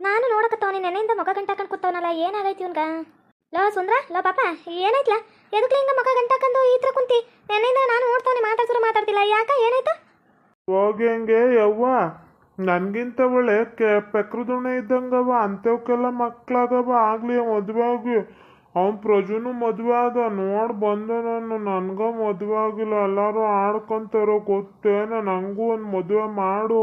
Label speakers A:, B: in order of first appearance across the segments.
A: ನಾನು ನೋಡಕತ್ತವನಿ ನೆನೆಯಿಂದ ಮಗ ಗಂಟಾಕಂಡ್ ಕೂತವನಲ್ಲ, ಏನಾಗೈತಿ ಇವ್ನ್ಗ? ಲೋ ಸುಂದ್ರ, ಲೋ ಪಾಪ ಏನಾಯ್ತಲ್ಲ ಎದಕ್ಲಿ ಹಿಂಗ ಮಗ ಗಂಟಾಕಂದು ಈ ಥರ ಕುಂತಿ? ನೆನೆಯಿಂದ ನಾನು ನೋಡ್ತಾವನಿ, ಮಾತಾಡ್ಸರು ಮಾತಾಡ್ತಿಲ್ಲ, ಯಾಕ ಏನಾಯ್ತು?
B: ಹೋಗ್ಯಂಗೆ, ಯವ್ವ. ನನ್ಗಿಂತ ಒಳ್ಳೆ ಕೆ ಪೆಕ್ರದುಣೆ ಇದ್ದಂಗವ ಅಂಥವಕ್ಕೆಲ್ಲ ಮಕ್ಳಾಗವ ಆಗ್ಲಿ, ಮದುವೆ ಆಗಿ ಅವ್ನ್ ಪ್ರಜುನು ಮದುವೆ ಆದ ನೋಡ್ ಬಂದ ನಾನು ನನಗೆ ಮದುವೆ ಆಗಿಲ್ಲ ಎಲ್ಲಾರು ಆಡ್ಕೊಂತಾರೋ ಗೊತ್ತೇನ ನಂಗೂ ಒಂದ್ ಮದುವೆ ಮಾಡು.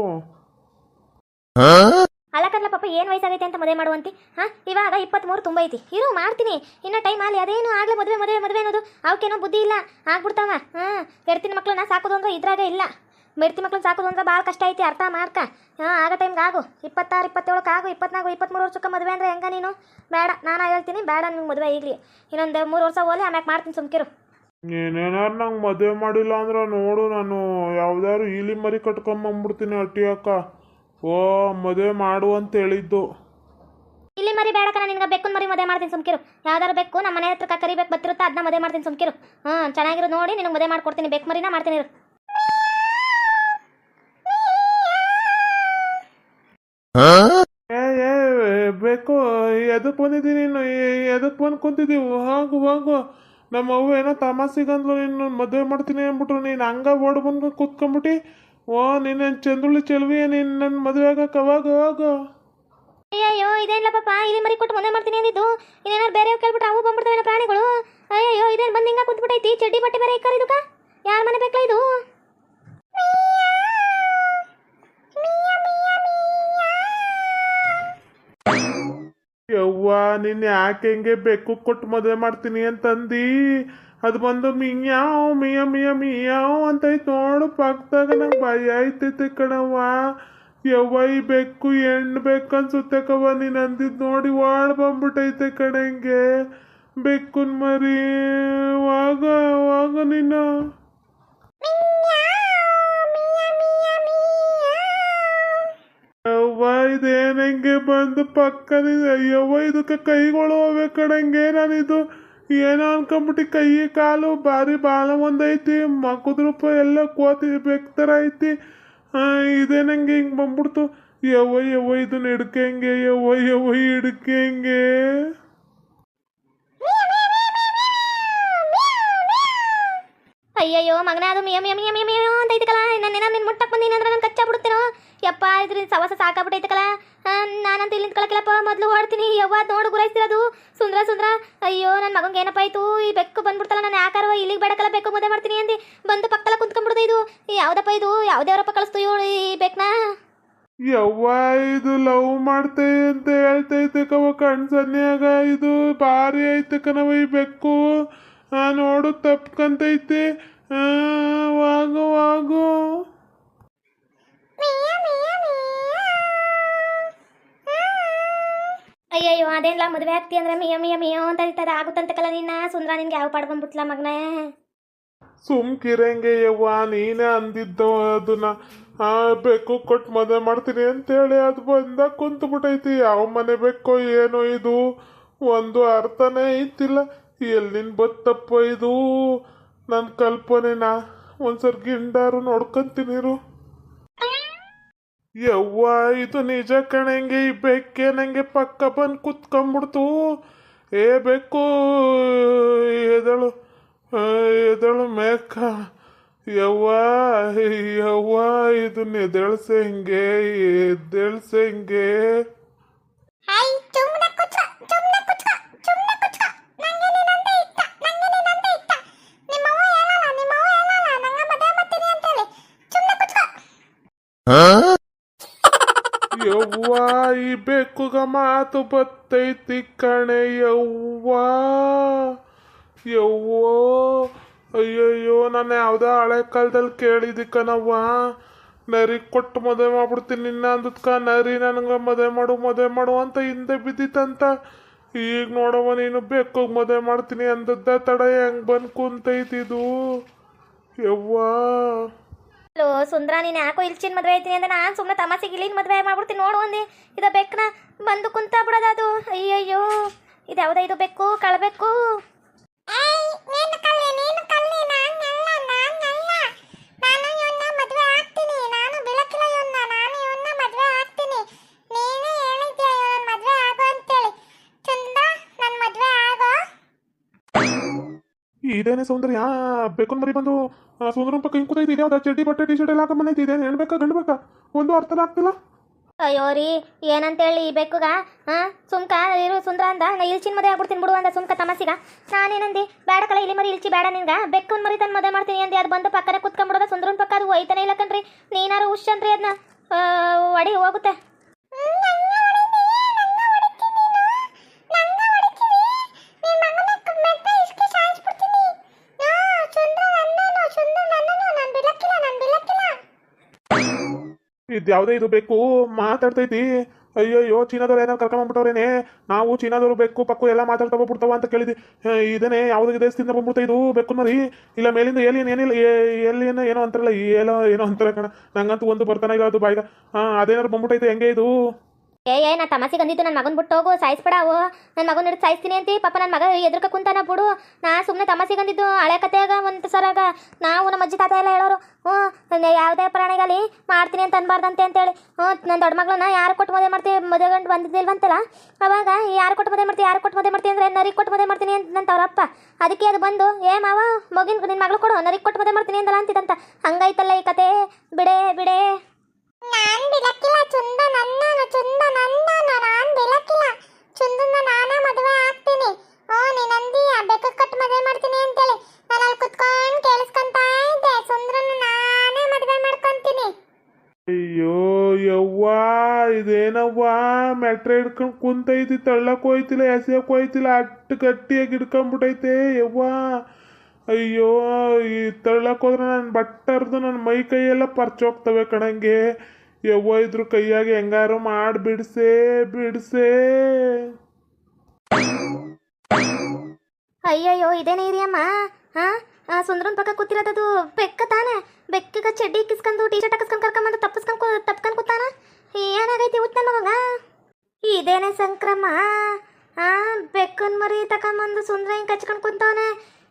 A: ಅಲ್ಲಕಲ್ಲ ಪಾಪ ಏನು ವಯಸ್ಸಾಗೈತೆ ಅಂತ ಮದುವೆ ಮಾಡುವಂತಿ? ಹಾ ಇವಾಗ ಇಪ್ಪತ್ತ್ಮೂರು ತುಂಬೈತಿ ಇರು ಮಾಡ್ತೀನಿ. ಇನ್ನ ಟೈಮ್ ಅಲ್ಲಿ ಅದೇನು ಆಗ್ಲೇ ಮದುವೆ ಮದುವೆ ಮದುವೆ ಅನ್ನೋದು ಅವಕ್ಕೇನೋ ಬುದ್ಧಿ ಇಲ್ಲ. ಆಗ್ಬಿಡ್ತಾವ. ಹಾಂ ಗೆಡ್ತಿನ ಮಕ್ಳನ್ನ ಸಾಕೋದು ಅಂದ್ರೆ ಇದ್ರಾಗ ಇಲ್ಲ. ಮೆಡ್ತಿ ಮಕ್ಳನ್ನ ಸಾಕೋದು ಅಂದ್ರೆ ಭಾಳ ಕಷ್ಟ ಐತಿ ಅರ್ಥ ಮಾಡ್ಕ. ಹಾಂ ಆಗೋ ಟೈಮ್ಗೆ ಆಗು. ಇಪ್ಪತ್ತಾರು ಇಪ್ಪತ್ತೇಳಕ್ಕೆ ಆಗು ಇಪ್ಪತ್ನಾಲ್ಕು ಇಪ್ಪತ್ತ್ಮೂರು ವರ್ಷಕ್ಕೆ ಮದುವೆ ಅಂದರೆ ಹೆಂಗೆ ನೀನು? ಬೇಡ ನಾನು ಹೇಳ್ತೀನಿ ಬೇಡ ನಿಮ್ಗೆ ಮದುವೆ ಈಗಲಿ ಇನ್ನೊಂದು ಮೂರು ವರ್ಷ ಹೋಲಿ ಆಮ್ಯಾಕೆ ಮಾಡ್ತೀನಿ ಸುಮ್ಕಿರು.
B: ನೀನೇನಾರು ನಂಗೆ ಮದುವೆ ಮಾಡಿಲ್ಲ ಅಂದ್ರೆ ನೋಡು ನಾನು ಯಾವ್ದಾದ್ರು ಇಲಿ ಮರಿ ಕಟ್ಕೊಂಬಂದ್ಬಿಡ್ತೀನಿ ಅಟ್ಟಿಯಕ್ಕ ಓ ಮದುವೆ ಮಾಡು ಅಂತ ಹೇಳಿದ್ದು.
A: ಇಲ್ಲಿ ಮರಿ ಬೇಡಕ ನಾನು ನಿನ್ಗೆ ಬೇಕು ಮರಿ ಮದುವೆ ಮಾಡ್ತೀನಿ ಸುಮ್ಕಿರು. ಯಾವ್ದಾರು ಬೇಕು ನಮ್ಮ ಮನೆ ಹತ್ರ ಕರಿಬೇಕು ಬತ್ತಿರುತ್ತಾ ಅದನ್ನ ಮದುವೆ ಮಾಡ್ತೀನಿ ಸುಮ್ಕಿರು. ಹಾಂ ಚೆನ್ನಾಗಿರೋದು ನೋಡಿ ನಿನಗೆ ಮದುವೆ ಮಾಡ್ಕೊಡ್ತೀನಿ. ಬೇಕು ಮರಿನ ಮಾಡ್ತೀನಿ ಇರು
B: ಏ ಏ ಬೇಕು ಎದಕ್ಕೆ ಬಂದಿದ್ದಿ ನೀನು? ಎದಕ್ಕೆ ಬಂದು ಕುಂತಿದ್ದೀವಿ? ಹೋಗು ಹೋಗು. ನಮ್ಮ ಅವ್ವ ಏನೋ ತಮಾಸಿಗಂದ್ಲು ನೀನು ಮದುವೆ ಮಾಡ್ತೀನಿ ಅಂದ್ಬಿಟ್ರು. ನೀನು ಹಂಗ ಓಡ್ ಬಂದು ಕೂತ್ಕೊಂಬಿಟ್ಟು ಓ, ನಿನ್ನ ಚಂದುಳ್ಳಿ ಚೆಲ್ವಿ, ನೀನ್ ನನ್ನ ಮದುವೆ ಆಗಕ್ಕೆ ಅವಾಗ ಹೋಗು.
A: ಅಯ್ಯೋ ಇದೇನಿಲ್ಲ ಪಾಪ ಇಲ್ಲಿ ಮರಿ ಕೊಟ್ಟು ಮದುವೆ ಮಾಡ್ತೀನಿ ಅಂದಿದ್ದು. ಇನ್ನೇನಾರು ಬೇರೆ ಕೇಳ್ಬಿಟ್ರೆ ಅವು ಬಂದ್ಬಿಡ್ತಾವೆ ಪ್ರಾಣಿಗಳು? ಅಯ್ಯೋ ಇದೇನು ಬಂದು ಹಿಂಗ ಕುಂತ್ಬಿಟ್ಟೈತಿ? ಚಡ್ಡಿ ಬಟ್ಟೆ ಬೇರೆ ಇಕ್ಕಾರ ಇದಕ್ಕ ಯಾರ ಮನೆ ಬೇಕಲ್ಲ ಇದು
B: ಯವ್ವ ನೀನು ಯಾಕೆ ಹೆಂಗೆ ಬೆಕ್ಕು ಕೊಟ್ಟು ಮದುವೆ ಮಾಡ್ತೀನಿ ಅಂತಂದಿ. ಅದು ಬಂದು ಮಿಯಾವ್, ಮಿಯ ಮಿಯ, ಮಿಯಾವ್ ಅಂತ ಐತೆ ನೋಡು, ಪಕ್ಕದಾಗ ನಂಗೆ ಭಯ ಆಯ್ತೈತೆ ಕಣವ್ವ. ಯವ್ವ, ಈ ಬೆಕ್ಕು ಹೆಣ್ಣು ಬೇಕು ಅನ್ಸುತ್ತೆ ಕವ್ವ. ನೀನು ಅಂದಿದ್ದು ನೋಡಿ ವಾಳ್ ಬಂದ್ಬಿಟ್ಟೈತೆ ಕಣಂಗೆ ಬೆಕ್ಕುನ್ ಮರಿ, ವಾಗ ವಾಗ ನೀನು ಇದೇನಂಗೆ ಬಂದು ಪಕ್ಕದ ಅಯ್ಯವ್ವ ಇದಕ್ಕೆ ಕೈಗಳು ಹೋಗ್ಬೇಕು ನಾನು ಇದು ಏನೋ ಅನ್ಕೊಂಬಿಟ್ಟು ಕೈ, ಕಾಲು ಭಾರಿ ಬಾಲ ಒಂದೈತಿ. ಮಕ್ಕದ್ರೂಪ ಎಲ್ಲ ಕೋತಿ ಬೆಕ್ತರ ಐತಿ ಇದೇನಂಗೆ ಹಿಂಗೆ ಬಂದ್ಬಿಡ್ತು? ಯವ್ವ ಯವ್ವ ಇದನ್ನ ಹಿಡ್ಕಂಗೆ ಯವ್ವ ಯವ್ವ, ಹಿಡ್ಕಂಗೆ.
A: ಅಯ್ಯಯ್ಯೋ, ಮಗನ ಅದು, ಮಿಯ ಮಿಯ ಮಿಯ ಮಿಯ ಅಂತ ಐತಕಲ್ಲ ನಾನು ಏನಾರು ನಿನ್ನ ಮುಟ್ಟಕ್ಕೆ ಬಂದೀನಿ ಅಂದ್ರೆ ನಾನು ಕಚ್ಚಾ ಬಿಡುತ್ತೇನೋ ಯಪ್ಪ, ಇದ್ರಿಂದ ಸವಾಸ ಸಾಕಾಗ್ಬಿಟ್ಟೈತಕಲ್ಲ? ನಾನಂತ ಇಲ್ಲಿ ನಿಂತ್ಕೊಳಕಿಲ್ಲಪ್ಪ ಮೊದಲು ಓಡ್ತೀನಿ ಯವ್ವ, ನೋಡು ಗುರಾಯಿಸ್ತಿರೋದು. ಸುಂದ್ರ ಸುಂದ್ರ. ಅಯ್ಯೋ ನನ್ನ ಮಗಂಗೆ ಏನಪ್ಪ ಆಯ್ತು? ಈ ಬೆಕ್ಕು ಬಂದ್ಬಿಡ್ತಲ್ಲ, ನಾನು ಯಾಕಾರ ಇಲ್ಲಿಗೆ ಬೇಡಕಲ್ಲ, ಬೆಕ್ಕು ಮುದ್ದೆ ಮಾಡ್ತೀನಿ ಅಂದು. ಬಂದು ಪಕ್ಕದಲ್ಲ ಕುಂತ್ಕೊಂಡ್ಬಿಡ್ದು ಇದು. ಯಾವುದಪ್ಪ ಇದು? ಯಾವ್ದೇವ್ರಪ್ಪ ಕಳಿಸ್ತು ಇವಳು ಈ ಬೆಕ್ನ?
B: ಯವ್ವ, ಇದು ಲವ್ ಮಾಡ್ತೆ ಅಂತ ಹೇಳ್ತೈತೆ ಕವ ಕಣ್ ಇದು ಭಾರಿ ಐತೆ ಕಣವ ಈ ಬೆಕ್ಕು. ನೋಡು ತಪ್ಕಂತೈತೆ ಆ, ವಾಗು ವಾಗು
A: ಅದೇನಿಲ್ಲ ಮದುವೆ ಆಗ್ತಿ ಅಂದ್ರೆ ಮಿಯ ಮಿಯ, ಮಿಯೋ ಅಂತ ಇರ್ತದ ಆಗುತ್ತಂತಕಲ್ಲ ನಿನ್ನ. ಸುಂದ್ರ ನಿನ್ಗೆ ಯಾವ ಪಾಡ್ ಬಂದ್ಬಿಟ್ಲ ಮಗನೇ?
B: ಸುಮ್ಕಿರಂಗೆ ಯವ್ವ, ನೀನೇ ಅಂದಿದ್ದು ಅದನ್ನ. ಆ, ಬೇಕು ಕೊಟ್ಟು ಮದುವೆ ಮಾಡ್ತೀನಿ ಅಂತೇಳಿ ಅದು ಬಂದ ಕುಂತು ಬಿಟ್ಟೈತಿ ಯಾವ ಮನೆ ಬೇಕೋ ಏನೋ ಇದು. ಒಂದು ಅರ್ಥನೇ ಐತಿಲ್ಲ ಎಲ್ಲಿನ ಬತ್ತಪ್ಪ ಇದು? ನನ್ನ ಕಲ್ಪನೆನಾ ಒಂದ್ಸರಿ ಗಿಂಡಾರು ನೋಡ್ಕೊಂತೀನಿರು ಯವ್ವ ಇದು ನಿಜ ಕಣಂಗೆ ಈ ಬೆಕ್ಕೆ ನಂಗೆ ಪಕ್ಕ ಬಂದು ಕುತ್ಕೊಂಡ್ಬಿಡ್ತು. ಏ ಬೆಕ್ಕು ಎದಳು ಎದಳು ಮೇಕ. ಯವ್ವ ಯವ್ವ ಇದನ್ನ ಎದಳ್ಸೆ ಹಿಂಗೆ. ಎದ್ದೇಳ್ಸೆ ಹಿಂಗೆ
A: ಹಾಯ್
B: ಈ ಬೆಕ್ಕುಗ ಮಾತು ಬತ್ತೈತಿ ಕಣೆ, ಯವ್ವ. ಯವ್ವೋ, ಅಯ್ಯಯ್ಯೋ, ನಾನು ಯಾವುದೋ ಹಳೆ ಕಾಲದಲ್ಲಿ ಕೇಳಿದಿ ಕಣವ್ವ. ನರಿ ಕೊಟ್ಟು ಮದುವೆ ಮಾಡ್ಬಿಡ್ತೀನಿ ನಿನ್ನ ಅಂದದ್ಕ, ನರಿ ನನಗೆ ಮದುವೆ ಮಾಡು ಮದುವೆ ಮಾಡು ಅಂತ ಹಿಂದೆ ಬಿದ್ದಿತ್ತಂತ. ಈಗ ನೋಡವ ನೀನು ಬೆಕ್ಕಿಗೆ ಮದುವೆ ಮಾಡ್ತೀನಿ ಅಂದದ್ದ ತಡ ಹೆಂಗೆ ಬಂದು ಕುಂತೈತಿದು. ಯವ್ವ.
A: ಲೋ ಸುಂದ್ರ, ನೀನು ಯಾಕೋ ಇಲ್ಚಿನ ಮದುವೆ ಆಯ್ತೀನಿ ಅಂದ್ರೆ ನಾನು ಸುಮ್ಮನೆ ತಮಾಸೆಗೆ ಇಲ್ಲಿನ ಮದುವೆ ಮಾಡ್ಬಿಡ್ತೀನಿ ನೋಡು ಒಂದಿ. ಇದು ಬೆಕ್ಕನ ಬಂದು ಕುಂತ ಬಿಡೋದು ಅದು. ಅಯ್ಯಯ್ಯೋ ಇದು ಯಾವುದೋ ಇದು ಬೆಕ್ಕು ಕಳ್ಬೇಕು ನೀನು ಕಲ್ಲಿ ನೀನು ಕಲ್ಲಿ ನಾನಲ್ಲ ನಾನಲ್ಲ ನಾನು ಇವನ್ನ ಮದುವೆ ಆಗ್ತೀನಿ
B: ಇದೇನೆ ಸೌಂದರ್ಯ? ಬೇಕನ್ ಮರಿ ಬಂದು ಸುಂದರನ್ ಪಕ್ಕ ಹಿಂಗ್ ಕೂತೈತಿ ಅದ ಚಡ್ಡಿ ಬಟ್ಟೆ ಟಿ ಶರ್ಟ್ ಎಲ್ಲ ಹಾಕೊಂಡ್ ಇದೇನು ಹೆಣ್ಬೇಕಾ ಗಂಡ್ಬೇಕಾ? ಒಂದು ಅರ್ಥ ಆಗ್ತಿಲ್ಲ.
A: ಅಯ್ಯೋ ರೀ, ಏನಂತೇಳಿ ಈ ಬೆಕ್ಕುಗ? ಹಾ ಸುಮ್ಕ, ಇರು ಸುಂದ್ರ ಅಂದ. ನಾ ಇಲ್ಚಿನ ಮದುವೆ ಆಗ್ಬಿಡ್ತೀನಿ ಬಿಡು ಅಂದ ಸುಮ್ಕ ತಮಸಿಗ. ನಾನೇನಂದಿ? ಬೇಡ ಕಲ ಇಲ್ಲಿ ಮರಿ ಇಲ್ಚಿ ಬೇಡ ನಿನ್ಗ. ಬೆಕ್ಕನ್ ಮರಿ ತನ್ನ ಮದುವೆ ಮಾಡ್ತೀನಿ ಅಂದಿ. ಅದು ಬಂದು ಪಕ್ಕನೆ ಕುತ್ಕೊಂಡ್ಬಿಡೋದ ಸುಂದ್ರನ್ ಪಕ್ಕ, ಅದು ಒಯ್ತಾನೆ ಇಲ್ಲ ಕಣ್ರಿ. ನೀನಾರು ಹುಷ್ ಅಂದ್ರಿ ಅದನ್ನ ಒಡಿ, ಹೋಗುತ್ತೆ.
B: ಇದ್ಯಾವುದೇ ಇದು ಬೇಕು, ಮಾತಾಡ್ತೈತಿ. ಅಯ್ಯಯ್ಯೋ, ಚೀನಾದವ್ರು ಏನಾರು ಕರ್ಕೊಂಡ್ಬಿಟ್ಟವ್ರೇನೆ ನಾವು ಚೀನಾದವ್ರು ಬೇಕು, ಪಕ್ಕು ಎಲ್ಲ ಮಾತಾಡ್ತಾ ಹೋಗ್ಬಿಡ್ತಾವ ಅಂತ ಕೇಳಿದ್ವಿ. ಇದನ್ನೇ ಇದೇನೆ ಯಾವುದೇ ದೇಶದಿಂದ ಬಂದ್ಬಿಡ್ತಾ ಇದು? ಬೇಕು ಮರಿ? ಇಲ್ಲ, ಮೇಲಿಂದ ಏಲಿಯನ್ ಏನಿಲ್ಲ ಏಲಿಯನ್ ಏನೋ ಅಂತಾರಲ್ಲ ಏನೋ ಏನೋ ಅಂತಾರೆ ಕಣ. ನಂಗಂತೂ ಒಂದು ಬರ್ತಾನೆ ಇಲ್ಲ, ಅದು ಬಾಯ್ಗ. ಹಾಂ, ಅದೇನಾದ್ರು ಬಂದ್ಬಿಟ್ಟೈತೆ, ಹೆಂಗೆ ಇದು?
A: ಏ ಏ, ನಾ ತಮಸಿಗೆ ನನ್ನ ಮಗನ್ ಬಿಟ್ಟು ಹೋಗು, ಸಾಯಿಸ್ಬಿಡಾವು. ನನ್ನ ಮಗನ ಹಿಡಿದು ಸಾಯಿಸ್ತೀನಿ ಅಂತಿ. ಪಾಪ ನನ್ನ ಮಗ ಎದುರ್ಕ ಕುಂತಾನ ಬಿಡು. ನಾ ಸುಮ್ಮನೆ ತಮಸಿಗೆ ಅಂದಿದ್ದು ಹಳೆ ಕತೆಯಾಗ ಒಂದು ಸರಾಗ. ನಾವು ನಮ್ಮ ಅಜ್ಜಿ ತಾತ ಎಲ್ಲ ಹೇಳೋರು, ಹ್ಞೂ ಯಾವುದೇ ಪ್ರಾಣಿಗಲಿ ಮಾಡ್ತೀನಿ ಅಂತ ಅನ್ಬಾರ್ದಂತೆ ಅಂತೇಳಿ. ಹ್ಞೂ ನನ್ನ ದೊಡ್ಡ ಮಗಳನ್ನ ಯಾರು ಕೊಟ್ಟು ಮದುವೆ ಮಾಡ್ತೀವಿ ಮದುವೆ ಗಂಡು ಬಂದಿದ್ದಿಲ್ವಂತಲ್ಲ? ಅವಾಗ ಯಾರು ಕೊಟ್ಟು ಮದುವೆ ಮಾಡ್ತೀವಿ ಯಾರು ಕೊಟ್ಟು ಮದುವೆ ಮಾಡ್ತೀನಿ ಅಂದರೆ ನರಿಗೆ ಕೊಟ್ಟು ಮದುವೆ ಮಾಡ್ತೀನಿ ಅಂತ ಅವರಪ್ಪ ಅದಕ್ಕೆ ಅದು ಬಂದು, ಏ, ಮಾವ, ಮಗಿನ ನಿನ್ನ ಮಗಳು ಕೊಡು, ನರಿಗೆ ಕೊಟ್ಟು ಮದುವೆ ಮಾಡ್ತೀನಿ ಅಂತಲ್ಲ ಅಂತಿದಂತ ಹಂಗೈತಲ್ಲ ಈ ಕತೆ ಬಿಡೇ, ಬಿಡೆ.
C: ನಾನು ಬಿಡಕ್ಕಿಲ್ಲ ಚುಂದ ನನ್ನ ನಾನ್ ಬಿಲಕ್ಕಿಲ್ಲ ಚುಂದನ್ನ ನಾನ ಮದುವೆ ಆಗ್ತೀನಿ ಓ ನೀನಂದಿ ಬೆಕ್ಕ ಕಟ್ ಮದುವೆ ಮಾಡ್ತೀನಿ ಅಂತೇಳಿ ನಾನು ಅಲ್ಲಿ ಕುತ್ಕೊಂಡು ಕೇಳಿಸ್ಕೊಂತ ಇದ್ದೆ ಸುಂದ್ರನ್ನ ನಾನೇ ಮದುವೆ ಮಾಡ್ಕೊಂತೀನಿ
B: ಅಯ್ಯೋ ಯವ್ವಾ, ಇದೇನವ್ವ, ಮೆಟ್ರೆ ಹಿಡ್ಕೊಂಡು ಕುಂತೈತಿ, ತಳ್ಳಕ್ ಹೋಯ್ತಿಲ್ಲ ಎಸೆಯಕ್ಕೆ ಹೋಯ್ತಿಲ್ಲ ಅಟ್ಟು ಗಟ್ಟಿಯಾಗಿ ಹಿಡ್ಕೊಂಬಿಟ್ಟೈತೆ ಯವ್ವ. ಅಯ್ಯೋ, ಈ ತಳ್ಳಕ್ ಹೋದ್ರೆ ನನ್ನ ಬಟ್ಟರ್ದು ನನ್ನ ಮೈ ಕೈಯೆಲ್ಲ ಪರ್ಚೋಗ್ತವೆ ಕಣಂಗೆ. ಯವ್ವ, ಇದ್ರು ಕೈಯಾಗ ಹೆಂಗಾರು ಮಾಡಿ, ಬಿಡ್ಸೇ ಬಿಡ್ಸೇ.
A: ಅಯ್ಯಯ್ಯೋ, ಇದೇನೇ ಇರಿಯಮ್ಮ ಹಾ ಸುಂದ್ರನ್ ಪಕ್ಕ ಕೂತಿರೋದದು ಬೆಕ್ಕ ತಾನೆ? ಬೆಕ್ಕಗ ಚಡ್ಡಿ ಕಿಸ್ಕೊಂಡು ಟೀ ಶರ್ಟ್ ಹಾಕಿಸ್ಕೊಂಡು ಕರ್ಕೊಂಬಂದು ತಪ್ಪಿಸ್ಕೊಂಡು ತಪ್ಕೊಂಡು ಕೂತಾನ? ಏನಾಗೈತಿ ಉತ್ ನನ್ನ ಮಗ ಇದೇನೆ ಸಂಕ್ರಮ. ಆ, ಬೆಕ್ಕನ್ ಮರಿ ತಕೊಂಬಂದು ಸುಂದ್ರ ಹಿಂಗೆ ಕಚ್ಕೊಂಡು ಕುಂತವನೆ.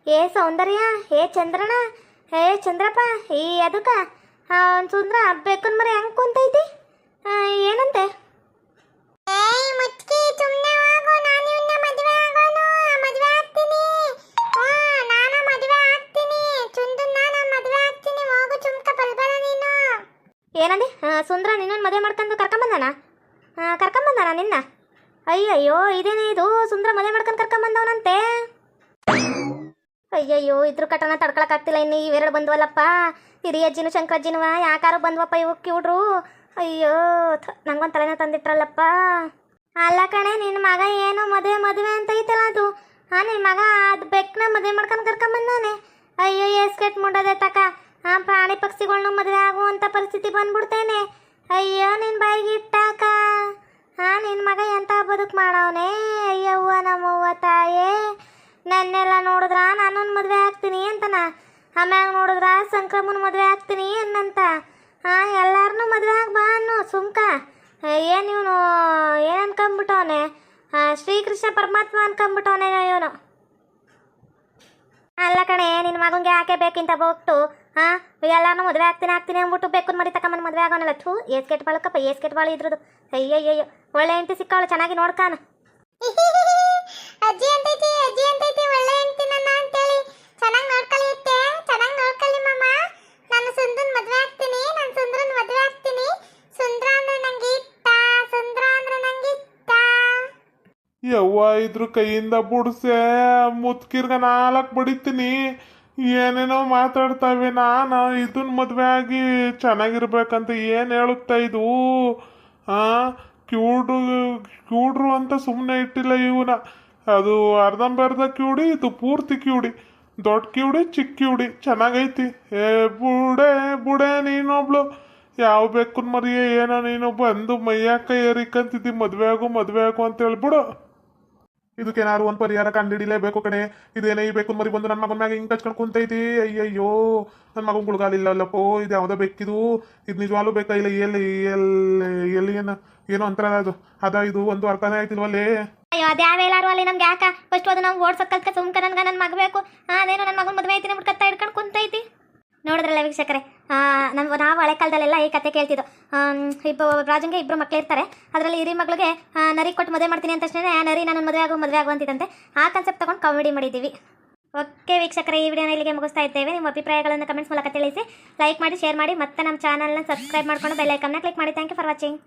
A: ಏ ಸೌಂದರ್ಯ, ಏ ಚಂದ್ರನ, ಏ ಚಂದ್ರಪ್ಪ ಈ ಅದಕ್ಕ ಸುಂದ್ರ ಬೆಕ್ಕನ್ ಮರಿ ಹೆಂಗೆ ಕುಂತೈತಿ? ಏನಂತೆ?
C: ಮುಚ್ಕಿ, ಸುಮ್ನೆ
A: ಏನಂದಿ? ಸುಂದ್ರ ನಿನ್ನನ್ನು ಮದುವೆ ಮಾಡ್ಕೊಂಡು ಕರ್ಕೊಂಬಂದಾನ? ಕರ್ಕೊಂಬಂದಾನ ನಿನ್ನ? ಅಯ್ಯಯ್ಯೋ, ಇದೇನೇ ಇದು? ಸುಂದ್ರ ಮದುವೆ ಮಾಡ್ಕೊಂಡು ಕರ್ಕೊಂಬಂದವನಂತೆ? ಅಯ್ಯಯ್ಯೋ, ಇದ್ರ ಕಟನ ತಡ್ಕೊಳಕ್ಕಾಗ್ತಿಲ್ಲ ಇನ್ನು ಇವೆರಡು ಬಂದ್ವಲ್ಲಪ್ಪ. ಹಿರಿಯಜ್ಜಿನು ಶಂಕರಜ್ಜಿನವ ಯಾಕಾರು ಬಂದ್ವಪ್ಪ ಇವು ಕಿವುಡ್ರು? ಅಯ್ಯೋ ನಂಗೊಂದು ತಲೆನೇ ತಂದಿಟ್ರಲ್ಲಪ್ಪ. ಅಲ್ಲ ಕಣೆ ನಿನ್ನ ಮಗ ಏನು ಮದುವೆ ಮದುವೆ ಅಂತ ಐತಲ್ಲ ಅದು. ಹಾ ನಿನ್ನ ಮಗ ಅದು ಬೆಕ್ಕನ ಮದುವೆ ಮಾಡ್ಕೊಂಡು ಕರ್ಕೊಂಬಂದಾನೆ. ಅಯ್ಯೋ ಎಸ್ಕೆಟ್ ಮುಂಡದೆ ತಕ. ಆ ಪ್ರಾಣಿ ಪಕ್ಷಿಗಳ್ನು ಮದುವೆ ಆಗುವಂಥ ಪರಿಸ್ಥಿತಿ ಬಂದ್ಬಿಡ್ತೇನೆ. ಅಯ್ಯೋ ನಿನ್ನ ಬಾಯಿಗೆ ಇಟ್ಟಾಕ? ಹಾ ನಿನ್ನ ಮಗ ಎಂಥ ಬದುಕು ಮಾಡವನೆ? ಅಯ್ಯವ್ವ, ನಮ್ಮವ್ವ, ತಾಯೇ. ನನ್ನೆಲ್ಲ ನೋಡಿದ್ರ ನಾನೊಂದು ಮದುವೆ ಆಗ್ತೀನಿ ಅಂತನ. ಆಮ್ಯಾಗ ನೋಡಿದ್ರ ಸಂಕ್ರಮನ ಮದುವೆ ಆಗ್ತೀನಿ ಅನ್ನಂತ. ಹಾ ಎಲ್ಲಾರನ್ನೂ ಮದುವೆ ಆಗಿ ಬಾ ಅನ್ನು ಸುಮ್ಕ. ಏನು ಇವನು ಏನು ಅನ್ಕೊಂಬಿಟ್ಟವನೆ? ಶ್ರೀಕೃಷ್ಣ ಪರಮಾತ್ಮ ಅನ್ಕೊಂಬಿಟ್ಟವನೆ ಇವನು ಅಲ್ಲ ಕಣೆ ನಿನ್ನ ಮಗಂಗೆ ಯಾಕೆ ಬೇಕಿಂತ ಬೋಗ್ಟು ಹಾ ಎಲ್ಲಾರನ್ನೂ ಮದುವೆ ಆಗ್ತೀನಿ ಆಗ್ತೀನಿ ಅಂದ್ಬಿಟ್ಟು ಬೇಕನ್ ಮರಿ ತಕೊಂಬಂದು ಮದುವೆ ಆಗೋನಲ್ಲ. ಥೂ ಏಸ್ಕೆಟ್ ಬಾಳಕ್ಕಪ್ಪ ಏಸ್ಕೆಟ್ ಬಾಳ ಇದ್ರದ್ದು ಅಯ್ಯಯ್ಯಯ್ಯೋ ಒಳ್ಳೆ ಹೆಂಡತಿ ಸಿಕ್ಕಾಳು ಚೆನ್ನಾಗಿ ನೋಡ್ಕಾನ.
C: ಅಜ್ಜಿ ಅಂತೈತಿ ಅಜ್ಜಿ ಅಂತೈತಿ ಒಳ್ಳೆ ಹೆಂಡ್ತಿ ನನ್ನ ಅಂತೇಳಿ. ಚೆನ್ನಾಗಿ ನೋಡ್ಕೊಳ್ಳಿತ್ತೆ ಚೆನ್ನಾಗಿ ನೋಡ್ಕಲಿ ಮಮ್ಮ ನಾನು ಸುಂದ್ರನ್ ಮದ್ವೆ ಆಗ್ತೀನಿ ನಾನು ಸುಂದ್ರನ್ ಮದ್ವೆ ಆಗ್ತೀನಿ. ಸುಂದ್ರ ಅಂದ್ರೆ ನಂಗೆ ಇಷ್ಟ ಸುಂದ್ರ ಅಂದ್ರೆ ನಂಗೆ ಇಷ್ಟ.
B: ಯವ್ವ ಇದ್ರ ಕೈಯಿಂದ ಬುಡ್ಸೆ ಮುತ್ಕಿರ್ಗ ನಾಲ್ಕು ಬಡಿತೀನಿ. ಏನೇನೋ ಮಾತಾಡ್ತಾವೆ ನಾನು ಇದನ್ನ ಮದುವೆ ಆಗಿ ಚೆನ್ನಾಗಿರ್ಬೇಕಂತ ಏನು ಹೇಳುತ್ತಾ ಇದು? ಆ, ಕ್ಯೂಡು, ಕ್ಯೂಡ್ರು ಅಂತ ಸುಮ್ಮನೆ ಇಟ್ಟಿಲ್ಲ ಇವನ. ಅದು ಅರ್ಧಂಬರ್ಧ ಕ್ಯೂಡಿ, ಇದು ಪೂರ್ತಿ ಕ್ಯೂಡಿ. ದೊಡ್ಡ ಕಿವುಡಿ ಚಿಕ್ಕ ಕಿವುಡಿ ಚೆನ್ನಾಗೈತಿ. ಏ, ಬುಡೆ ಬುಡೆ ನೀನೊಬ್ಳು. ಯಾವ ಬೆಕ್ಕನ್ ಮರಿಯ, ಏನೋ ನೀನು ಬಂದು ಮೈಯಾಕ ಏರಿಕಂತಿದ್ದಿ. ಮದುವೆ ಆಗು ಮದುವೆ ಆಗು ಅಂತ ಹೇಳ್ಬಿಡು. ಇದಕ್ಕೇನಾದ್ರು ಒಂದು ಪರಿಹಾರ ಕಂಡಿಡಿಲೇಬೇಕು ಕಣೆ. ಇದೇನೇ ಈ ಬೇಕು ಮರಿ ಬಂದು ನನ್ನ ಮಗನ ಮ್ಯಾಗ ಹಿಂಗೆ ಕಚ್ಕೊಂಡು ಕುಂತೈತಿ ಅಯ್ಯಯ್ಯೋ, ನನ್ನ ಮಗನ ಗುಳ್ಗಾಲಿಲ್ಲಲ್ಲಪ್ಪೋ ಇದು ಯಾವುದೋ ಬೇಕಿದು ಇದು ನಿಜವಾಗ್ಲೂ ಬೇಕಾ? ಇಲ್ಲ, ಎಲ್ಲಿ ಎಲ್ಲಿ ಎಲ್ಲಿ ಏನು, ಏನೋ ಅಂತಾರಲ್ಲ ಅದು. ಅದ, ಇದು ಒಂದು ಅರ್ಥನೇ ಆಯ್ತಿಲ್ವಲ್ಲೇ
A: ಅಯ್ಯೋ, ಅದೇ ಹೇಳಾರು ಅಲ್ಲಿ ನಮ್ಗೆ ಯಾಕ? ಫಸ್ಟ್ ಅದು ನಾವು ಕಲ್ಕ ಸುಮ್ಕ ನನ್ಗೆ ನನ್ನ ಮಗ ಬೇಕು. ಅದೇನೋ ನನ್ನ ಮಗನ ಮದುವೆ ಐತಿ ನಮ್ಗೆ ಕತ್ತ ಹಿಡ್ಕೊಂಡು ಕುಂತೈತಿ ನೋಡಿದ್ರಲ್ಲ ವೀಕ್ಷಕರೇ ನಮ್ಮ ನಾವು ಹಳೆ ಕಾಲದಲ್ಲೆಲ್ಲ ಈ ಕತೆ ಕೇಳ್ತಿದ್ದು. ಇಬ್ಬ, ರಾಜಂಗೆ ಇಬ್ಬರು ಮಕ್ಕಳು ಇರ್ತಾರೆ. ಅದರಲ್ಲಿ ಹಿರಿ ಮಗಳಿಗೆ ನರಿ ಕೊಟ್ಟು ಮದುವೆ ಮಾಡ್ತೀನಿ ಅಂತ ತಕ್ಷಣ ನರಿ ನಾನು ಮದುವೆ ಆಗೋ, ಮದುವೆ ಆಗುವಂತಿದ್ದಂತೆ ಆ ಕಾನ್ಸೆಪ್ಟ್ ತಗೊಂಡು ಕಾಮಿಡಿ ಮಾಡಿದ್ದೀವಿ. ಓಕೆ ವೀಕ್ಷಕರೇ, ಈ ವಿಡಿಯೋನ ಇಲ್ಲಿಗೆ ಮುಗಿಸ್ತಾ ಇದ್ದೇವೆ. ನಿಮ್ಮ ಅಭಿಪ್ರಾಯಗಳನ್ನು ಕಮೆಂಟ್ಸ್ ಮೂಲಕ ತಿಳಿಸಿ. ಲೈಕ್ ಮಾಡಿ ಶೇರ್ ಮಾಡಿ, ಮತ್ತೆ ನಮ್ಮ ಚಾನಲ್ನ ಸಬ್ಸ್ಕ್ರೈಬ್ ಮಾಡ್ಕೊಂಡು ಬೆಲ್ ಐಕನ್ನ ಕ್ಲಿಕ್ ಮಾಡಿ. Thank you for watching